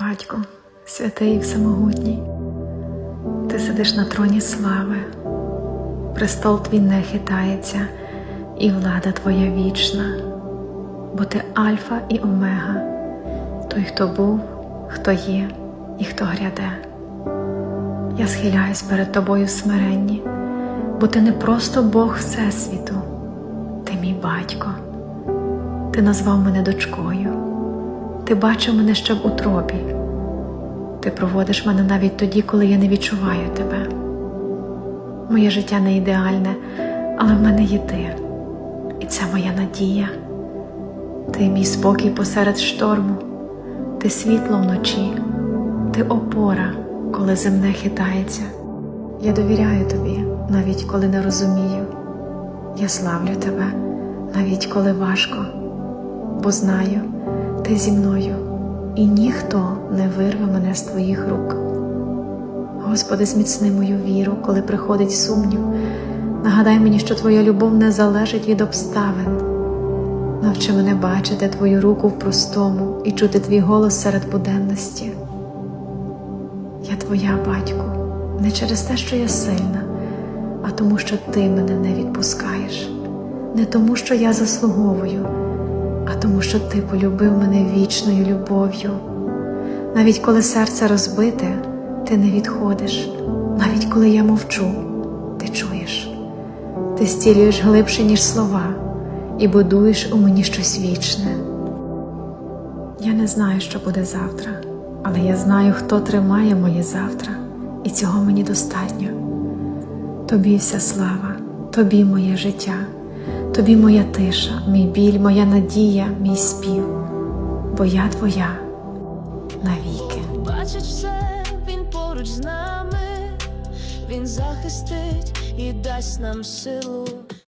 Батько, святий і всемогутній, ти сидиш на троні слави, престол твій не хитається, і влада твоя вічна, бо ти Альфа і Омега, той, хто був, хто є і хто гряде. Я схиляюсь перед тобою в смиренні, бо ти не просто Бог Всесвіту, ти мій батько, ти назвав мене дочкою. Ти бачив мене ще в утробі. Ти проводиш мене навіть тоді, коли я не відчуваю тебе. Моє життя не ідеальне, але в мене є ти. І це моя надія. Ти мій спокій посеред шторму, ти світло вночі, ти опора, коли земне хитається. Я довіряю тобі, навіть коли не розумію. Я славлю тебе, навіть коли важко, бо знаю, ти зі мною, і ніхто не вирве мене з твоїх рук. Господи, зміцни мою віру, коли приходить сумнів. Нагадай мені, що Твоя любов не залежить від обставин. Навчи мене бачити Твою руку в простому і чути Твій голос серед буденності. Я Твоя, батьку, не через те, що я сильна, а тому, що Ти мене не відпускаєш, не тому, що я заслуговую, а тому, що Ти полюбив мене вічною любов'ю. Навіть коли серце розбите, ти не відходиш, навіть коли я мовчу, ти чуєш, ти стілюєш глибше, ніж слова, і будуєш у мені щось вічне. Я не знаю, що буде завтра, але я знаю, хто тримає моє завтра, і цього мені достатньо. Тобі вся слава, тобі моє життя, тобі моя тиша, мій біль, моя надія, мій спів, бо я твоя навіки. Бачить все, він поруч з нами, він захистить і дасть нам силу.